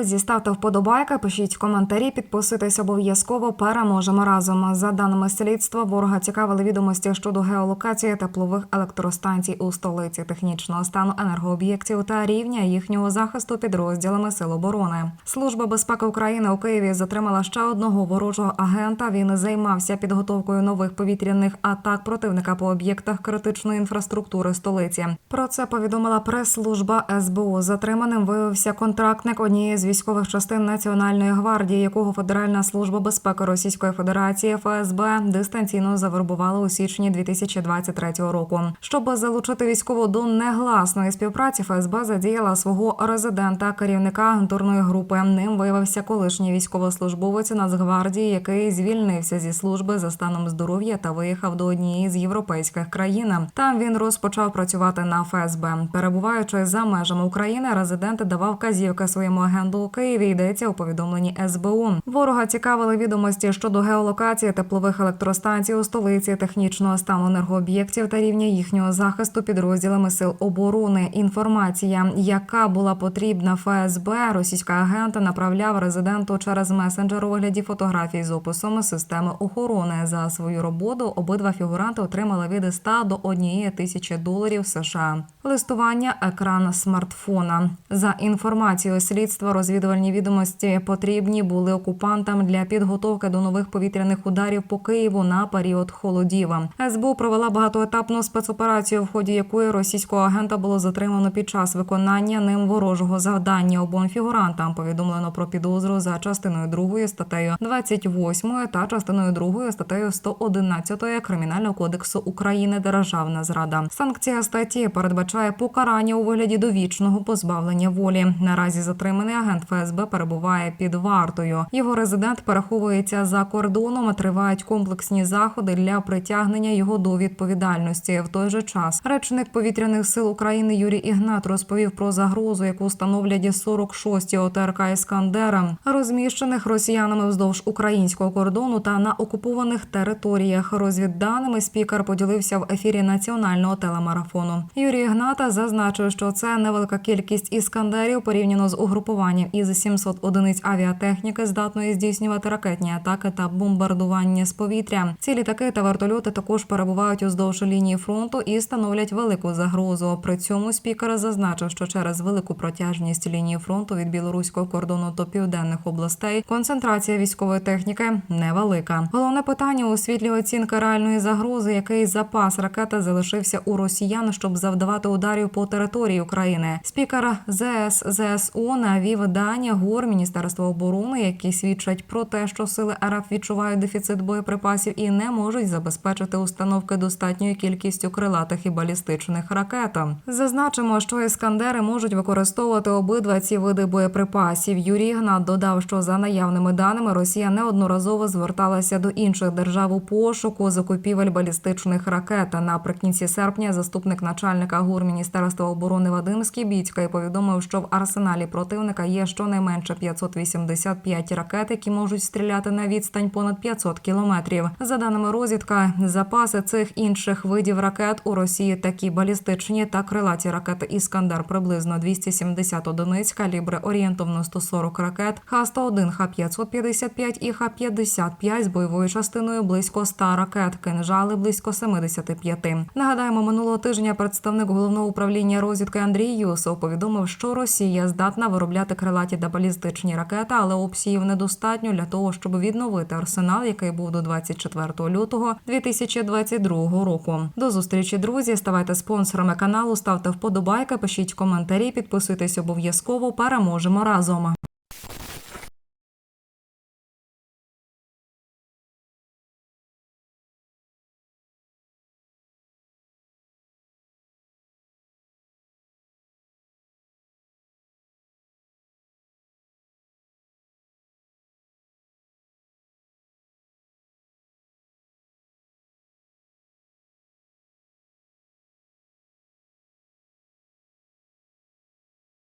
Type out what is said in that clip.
Друзі, ставте вподобайки, пишіть коментарі, підписуйтесь обов'язково. Переможемо разом. За даними слідства, ворога цікавили відомості щодо геолокації теплових електростанцій у столиці, технічного стану енергооб'єктів та рівня їхнього захисту підрозділами Сил оборони. Служба безпеки України у Києві затримала ще одного ворожого агента. Він займався підготовкою нових повітряних атак противника по об'єктах критичної інфраструктури столиці. Про це повідомила прес-служба СБУ. Затриманим виявився контрактник однієї з військових частин Національної гвардії, якого Федеральна служба безпеки Російської Федерації ФСБ дистанційно завербувала у січні 2023 року. Щоб залучити військову до негласної співпраці, ФСБ задіяла свого резидента, керівника агентурної групи. Ним виявився колишній військовослужбовець Нацгвардії, який звільнився зі служби за станом здоров'я та виїхав до однієї з європейських країн. Там він розпочав працювати на ФСБ. Перебуваючи за межами України, резидент давав казівки своєму агенту у Києві. Йдеться у повідомленні СБУ. Ворога цікавили відомості щодо геолокації теплових електростанцій у столиці, технічного стану енергооб'єктів та рівня їхнього захисту підрозділами сил оборони. Інформація, яка була потрібна ФСБ, російська агента направляв резиденту через месенджер у вигляді фотографій з описом системи охорони. За свою роботу обидва фігуранти отримали від 100 до 1 тисячі доларів США. Листування екран смартфона. За інформацією слідства, розвідувальні відомості потрібні були окупантам для підготовки до нових повітряних ударів по Києву на період холодів. СБУ провела багатоетапну спецоперацію, в ході якої російського агента було затримано під час виконання ним ворожого завдання. Обом фігурантам повідомлено про підозру за частиною 2 статтею 28 та частиною 2 статтею 111 Кримінального кодексу України Державна зрада. Санкція статті передбачає покарання у вигляді довічного позбавлення волі. Наразі затриманий агент ФСБ перебуває під вартою. Його резидент переховується за кордоном. Тривають комплексні заходи для притягнення його до відповідальності. В той же час речник повітряних сил України Юрій Ігнат розповів про загрозу, яку становлять 46-ті ОТРК Іскандера, розміщених росіянами вздовж українського кордону та на окупованих територіях. Розвідданими спікер поділився в ефірі національного телемарафону. Юрій Ігната зазначив, що це невелика кількість іскандерів порівняно з угрупуванням із 700 одиниць авіатехніки, здатної здійснювати ракетні атаки та бомбардування з повітря. Ці літаки та вертольоти також перебувають уздовж лінії фронту і становлять велику загрозу. При цьому спікер зазначив, що через велику протяжність лінії фронту від білоруського кордону до південних областей концентрація військової техніки невелика. Головне питання у світлі оцінки реальної загрози, який запас ракети залишився у росіян, щоб завдавати ударів по території України. Спікер ЗС ЗСУ навів дані ГУР Міністерства оборони, які свідчать про те, що сили РФ відчувають дефіцит боєприпасів і не можуть забезпечити установки достатньою кількістю крилатих і балістичних ракет. Зазначимо, що іскандери можуть використовувати обидва ці види боєприпасів. Юрій Гнат додав, що за наявними даними Росія неодноразово зверталася до інших держав у пошуку закупівель балістичних ракет. Наприкінці серпня заступник начальника ГУР Міністерства оборони Вадим Скібіцький повідомив, що в арсеналі противника є щонайменше 585 ракет, які можуть стріляти на відстань понад 500 кілометрів. За даними розвідка, запаси цих інших видів ракет у Росії такі балістичні та крилаті ракети Іскандер приблизно 270 одиниць, калібри орієнтовно 140 ракет, Х-101, Х-555 і Х-55 з бойовою частиною близько 100 ракет, кинжали близько 75. Нагадаємо, минулого тижня представник головного управління розвідки Андрій Юсов повідомив, що Росія здатна виробляти крилаті та балістичні ракети, але обсіїв недостатньо для того, щоб відновити арсенал, який був до 24 лютого 2022 року. До зустрічі, друзі. Ставайте спонсорами каналу, ставте вподобайки, пишіть коментарі, підписуйтесь обов'язково. Переможемо разом.